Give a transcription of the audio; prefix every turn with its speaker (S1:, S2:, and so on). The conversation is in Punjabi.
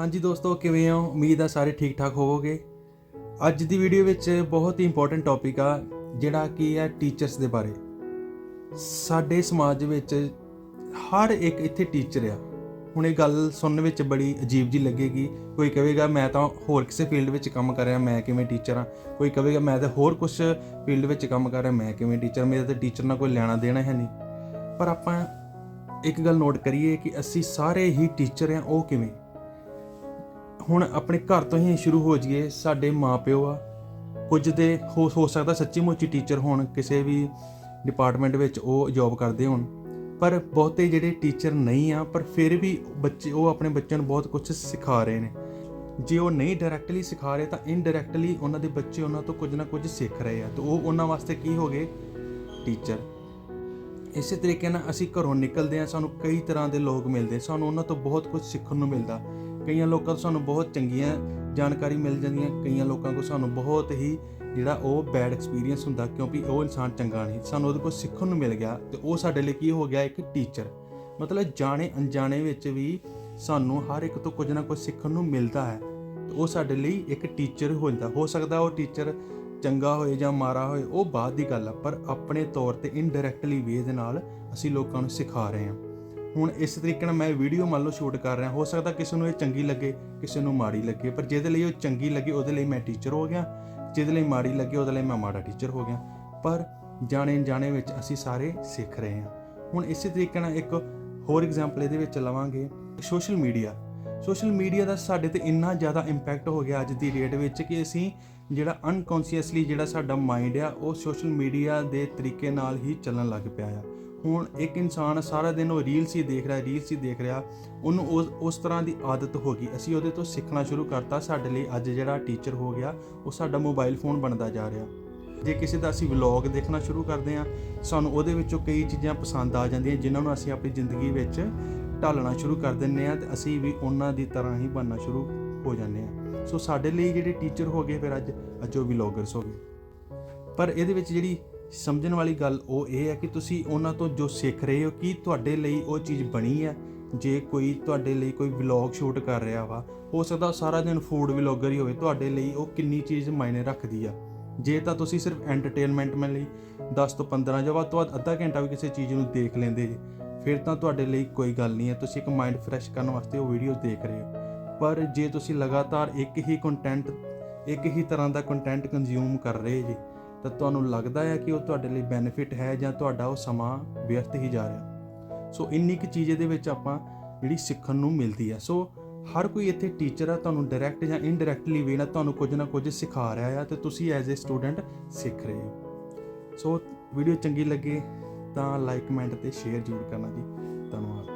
S1: ਹਾਂਜੀ ਦੋਸਤੋ, ਕਿਵੇਂ ਹੋ? ਉਮੀਦ ਆ ਸਾਰੇ ਠੀਕ ਠਾਕ ਹੋਵੋਗੇ। ਅੱਜ ਦੀ ਵੀਡੀਓ ਵਿੱਚ ਬਹੁਤ ਹੀ ਇੰਪੋਰਟੈਂਟ ਟੌਪਿਕ ਆ, ਜਿਹੜਾ ਕੀ ਹੈ ਟੀਚਰਸ ਦੇ ਬਾਰੇ। ਸਾਡੇ ਸਮਾਜ ਵਿੱਚ ਹਰ ਇੱਕ ਇੱਥੇ ਟੀਚਰ ਆ। ਹੁਣ ਇਹ ਗੱਲ ਸੁਣਨ ਵਿੱਚ ਬੜੀ ਅਜੀਬ ਜੀ ਲੱਗੇਗੀ। ਕੋਈ ਕਹੇਗਾ, ਮੈਂ ਤਾਂ ਹੋਰ ਕਿਸੇ ਫੀਲਡ ਵਿੱਚ ਕੰਮ ਕਰ ਰਿਹਾ, ਮੈਂ ਕਿਵੇਂ ਟੀਚਰ ਆ? ਕੋਈ ਕਹੇਗਾ, ਮੈਂ ਤਾਂ ਹੋਰ ਕੁਝ ਫੀਲਡ ਵਿੱਚ ਕੰਮ ਕਰ ਰਿਹਾ, ਮੈਂ ਕਿਵੇਂ ਟੀਚਰ ਮੇਰੇ ਤਾਂ ਟੀਚਰ ਨਾਲ ਕੋਈ ਲੈਣਾ ਦੇਣਾ ਹੈ ਨਹੀਂ। ਪਰ ਆਪਾਂ ਇੱਕ ਗੱਲ ਨੋਟ ਕਰੀਏ ਕਿ ਅਸੀਂ ਸਾਰੇ ਹੀ ਟੀਚਰ ਆ, ਉਹ ਕਿਵੇਂ? ਹੁਣ ਆਪਣੇ ਘਰ ਤੋਂ ਹੀ ਸ਼ੁਰੂ ਹੋ ਜਾਈਏ, ਸਾਡੇ ਮਾਪਿਓ ਆ। ਕੁਝ ਦੇ ਹੋ ਹੋ ਸਕਦਾ ਸੱਚੀ ਮੁੱਚੀ ਟੀਚਰ ਹੋਣ, ਕਿਸੇ ਵੀ ਡਿਪਾਰਟਮੈਂਟ ਵਿੱਚ ਉਹ ਜੌਬ ਕਰਦੇ ਹੋਣ। ਪਰ ਬਹੁਤੇ ਜਿਹੜੇ ਟੀਚਰ ਨਹੀਂ ਆ, ਪਰ ਫਿਰ ਵੀ ਬੱਚੇ, ਉਹ ਆਪਣੇ ਬੱਚਿਆਂ ਨੂੰ ਬਹੁਤ ਕੁਝ ਸਿਖਾ ਰਹੇ ਨੇ। ਜੇ ਉਹ ਨਹੀਂ ਡਾਇਰੈਕਟਲੀ ਸਿਖਾ ਰਹੇ, ਤਾਂ ਇਨਡਾਇਰੈਕਟਲੀ ਉਹਨਾਂ ਦੇ ਬੱਚੇ ਉਹਨਾਂ ਤੋਂ ਕੁਝ ਨਾ ਕੁਝ ਸਿੱਖ ਰਹੇ ਆ। ਤਾਂ ਉਹ ਉਹਨਾਂ ਵਾਸਤੇ ਕੀ ਹੋ ਗਏ? ਟੀਚਰ ਇਸੇ ਤਰੀਕੇ ਨਾਲ ਅਸੀਂ ਘਰੋਂ ਨਿਕਲਦੇ ਆ, ਸਾਨੂੰ ਕਈ ਤਰ੍ਹਾਂ ਦੇ ਲੋਕ ਮਿਲਦੇ, ਸਾਨੂੰ ਉਹਨਾਂ ਤੋਂ ਬਹੁਤ ਕੁਝ ਸਿੱਖਣ ਨੂੰ ਮਿਲਦਾ। ਕਈਆਂ ਲੋਕਾਂ ਤੋਂ ਸਾਨੂੰ ਬਹੁਤ ਚੰਗੀਆਂ ਜਾਣਕਾਰੀ ਮਿਲ ਜਾਂਦੀਆਂ, ਕਈਆਂ ਲੋਕਾਂ ਕੋਲ ਸਾਨੂੰ ਬਹੁਤ ਹੀ ਜਿਹੜਾ ਉਹ ਬੈਡ ਐਕਸਪੀਰੀਅੰਸ ਹੁੰਦਾ, ਕਿਉਂਕਿ ਉਹ ਇਨਸਾਨ ਚੰਗਾ ਨਹੀਂ। ਸਾਨੂੰ ਉਹਦੇ ਕੋਲ ਸਿੱਖਣ ਨੂੰ ਮਿਲ ਗਿਆ ਤੇ ਉਹ ਸਾਡੇ ਲਈ ਕੀ ਹੋ ਗਿਆ? ਇੱਕ ਟੀਚਰ ਮਤਲਬ ਜਾਣੇ ਅਣਜਾਣੇ ਵਿੱਚ ਵੀ ਸਾਨੂੰ ਹਰ ਇੱਕ ਤੋਂ ਕੁਝ ਨਾ ਕੁਝ ਸਿੱਖਣ ਨੂੰ ਮਿਲਦਾ ਹੈ। ਤੇ ਉਹ ਸਾਡੇ ਲਈ ਇੱਕ ਟੀਚਰ ਹੁੰਦਾ ਹੋ ਸਕਦਾ ਉਹ ਟੀਚਰ ਚੰਗਾ ਹੋਏ ਜਾਂ ਮਾਰਾ ਹੋਏ, ਉਹ ਬਾਅਦ ਦੀ ਗੱਲ ਆ, ਪਰ ਆਪਣੇ ਤੌਰ ਤੇ ਇਨਡਾਇਰੈਕਟਲੀ ਵੇ ਦੇ ਨਾਲ ਅਸੀਂ ਲੋਕਾਂ ਨੂੰ ਸਿਖਾ ਰਹੇ ਹਾਂ। ਹੁਣ ਇਸ ਤਰੀਕੇ ਨਾਲ ਮੈਂ ਵੀਡੀਓ ਮੰਨ ਲਓ ਸ਼ੂਟ ਕਰ ਰਿਹਾ, ਹੋ ਸਕਦਾ ਕਿਸੇ ਨੂੰ ਇਹ ਚੰਗੀ ਲੱਗੇ, ਕਿਸੇ ਨੂੰ ਮਾੜੀ ਲੱਗੇ, ਪਰ ਜਿਹਦੇ ਲਈ ਉਹ ਚੰਗੀ ਲੱਗੇ, ਉਹਦੇ ਲਈ ਮੈਂ ਟੀਚਰ ਹੋ ਗਿਆ। ਜਿਹਦੇ ਲਈ ਮਾੜੀ ਲੱਗੇ, ਉਹਦੇ ਲਈ ਮੈਂ ਮਾੜਾ ਟੀਚਰ ਹੋ ਗਿਆ। ਪਰ ਜਾਣੇ ਜਾਣੇ ਵਿੱਚ ਅਸੀਂ ਸਾਰੇ ਸਿੱਖ ਰਹੇ ਹਾਂ। ਹੁਣ ਇਸੇ ਤਰੀਕੇ ਨਾਲ ਇੱਕ ਹੋਰ ਐਗਜ਼ਾਮਪਲ ਇਹਦੇ ਵਿੱਚ ਲਵਾਂਗੇ ਸੋਸ਼ਲ ਮੀਡੀਆ ਸੋਸ਼ਲ ਮੀਡੀਆ ਦਾ ਸਾਡੇ ਤੇ ਇੰਨਾ ਜ਼ਿਆਦਾ ਇੰਪੈਕਟ ਹੋ ਗਿਆ ਅੱਜ ਦੀ ਡੇਟ ਵਿੱਚ ਕਿ ਅਸੀਂ ਜਿਹੜਾ ਅਨਕੌਂਸ਼ੀਅਸਲੀ ਜਿਹੜਾ ਸਾਡਾ ਮਾਈਂਡ ਆ, ਉਹ ਸੋਸ਼ਲ ਮੀਡੀਆ ਦੇ ਤਰੀਕੇ ਨਾਲ ਹੀ ਚੱਲਣ ਲੱਗ ਪਿਆ ਆ। ਹੁਣ ਇੱਕ ਇਨਸਾਨ ਸਾਰਾ ਦਿਨ ਉਹ ਰੀਲਸ ਹੀ ਦੇਖ ਰਿਹਾ ਰੀਲਸ ਹੀ ਦੇਖ ਰਿਹਾ, ਉਹਨੂੰ ਉਸ ਉਸ ਤਰ੍ਹਾਂ ਦੀ ਆਦਤ ਹੋ ਗਈ। ਅਸੀਂ ਉਹਦੇ ਤੋਂ ਸਿੱਖਣਾ ਸ਼ੁਰੂ ਕਰਤਾ, ਸਾਡੇ ਲਈ ਅੱਜ ਜਿਹੜਾ ਟੀਚਰ ਹੋ ਗਿਆ, ਉਹ ਸਾਡਾ ਮੋਬਾਈਲ ਫੋਨ ਬਣਦਾ ਜਾ ਰਿਹਾ। ਜੇ ਕਿਸੇ ਦਾ ਅਸੀਂ ਵਲੌਗ ਦੇਖਣਾ ਸ਼ੁਰੂ ਕਰਦੇ ਹਾਂ, ਸਾਨੂੰ ਉਹਦੇ ਵਿੱਚੋਂ ਕਈ ਚੀਜ਼ਾਂ ਪਸੰਦ ਆ ਜਾਂਦੀਆਂ, ਜਿਨ੍ਹਾਂ ਨੂੰ ਅਸੀਂ ਆਪਣੀ ਜ਼ਿੰਦਗੀ ਵਿੱਚ ਢਾਲਣਾ ਸ਼ੁਰੂ ਕਰ ਦਿੰਨੇ ਆ ਤੇ ਅਸੀਂ ਵੀ ਉਹਨਾਂ ਦੀ ਤਰ੍ਹਾਂ ਹੀ ਬਣਨਾ ਸ਼ੁਰੂ ਹੋ ਜਾਂਦੇ ਆ ਸੋ ਸਾਡੇ ਲਈ ਜਿਹੜੇ ਟੀਚਰ ਹੋ ਗਏ, ਫਿਰ ਅੱਜ ਅੱਜ ਉਹ ਵਲੌਗਰਸ ਹੋ ਗਏ। ਪਰ ਇਹਦੇ ਵਿੱਚ ਜਿਹੜੀ ਸਮਝਣ ਵਾਲੀ ਗੱਲ ਉਹ ਇਹ ਹੈ ਕਿ ਤੁਸੀਂ ਉਹਨਾਂ ਤੋਂ ਜੋ ਸਿੱਖ ਰਹੇ ਹੋ, ਕਿ ਤੁਹਾਡੇ ਲਈ ਉਹ ਚੀਜ਼ ਬਣੀ ਹੈ? ਜੇ ਕੋਈ ਤੁਹਾਡੇ ਲਈ ਕੋਈ ਵਲੌਗ ਸ਼ੂਟ ਕਰ ਰਿਹਾ ਵਾ, ਹੋ ਸਕਦਾ ਸਾਰਾ ਦਿਨ ਫੂਡ ਵਲੌਗਰ ਹੀ ਹੋਵੇ, ਤੁਹਾਡੇ ਲਈ ਉਹ ਕਿੰਨੀ ਚੀਜ਼ ਮਾਇਨੇ ਰੱਖਦੀ ਆ? ਜੇ ਤਾਂ ਤੁਸੀਂ ਸਿਰਫ ਐਂਟਰਟੇਨਮੈਂਟ ਮੈਂ ਲਈ 10 ਤੋਂ 15 ਜਾਂ ਵੱਧ ਤੋਂ ਵੱਧ ਅੱਧਾ ਘੰਟਾ ਵੀ ਕਿਸੇ ਚੀਜ਼ ਨੂੰ ਦੇਖ ਲੈਂਦੇ ਜੇ, ਫਿਰ ਤਾਂ ਤੁਹਾਡੇ ਲਈ ਕੋਈ ਗੱਲ ਨਹੀਂ ਹੈ। ਤੁਸੀਂ ਇੱਕ ਮਾਈਂਡ ਫਰੈਸ਼ ਕਰਨ ਵਾਸਤੇ ਉਹ ਵੀਡੀਓ ਦੇਖ ਰਹੇ ਹੋ। ਪਰ ਜੇ ਤੁਸੀਂ ਲਗਾਤਾਰ ਇੱਕ ਹੀ ਕੰਟੈਂਟ ਇੱਕ ਹੀ ਤਰ੍ਹਾਂ ਦਾ ਕੰਟੈਂਟ ਕੰਜ਼ਿਊਮ ਕਰ ਰਹੇ ਜੀ ਤਾਂ ਤੁਹਾਨੂੰ ਲੱਗਦਾ ਹੈ ਕਿ ਉਹ ਤੁਹਾਡੇ ਲਈ ਬੈਨੀਫਿਟ ਹੈ ਜਾਂ ਤੁਹਾਡਾ ਉਹ ਸਮਾਂ ਵਿਅਰਥ ਹੀ ਜਾ ਰਿਹਾ? ਸੋ ਇੰਨੀ ਕੁ ਚੀਜ਼ ਇਹਦੇ ਵਿੱਚ ਆਪਾਂ ਜਿਹੜੀ ਸਿੱਖਣ ਨੂੰ ਮਿਲਦੀ ਹੈ ਸੋ ਹਰ ਕੋਈ ਇੱਥੇ ਟੀਚਰ ਆ, ਤੁਹਾਨੂੰ ਡਾਇਰੈਕਟ ਜਾਂ ਇਨਡਾਇਰੈਕਟਲੀ ਵੀ ਨਾ ਤੁਹਾਨੂੰ ਕੁਝ ਨਾ ਕੁਝ ਸਿਖਾ ਰਿਹਾ ਆ ਤੇ ਤੁਸੀਂ ਐਜ਼ ਅ ਸਟੂਡੈਂਟ ਸਿੱਖ ਰਹੇ ਹੋ। ਸੋ ਵੀਡੀਓ ਚੰਗੀ ਲੱਗੇ ਤਾਂ ਲਾਈਕ ਕਮੈਂਟ ਤੇ ਸ਼ੇਅਰ ਜ਼ਰੂਰ ਕਰਨਾ ਜੀ। ਧੰਨਵਾਦ।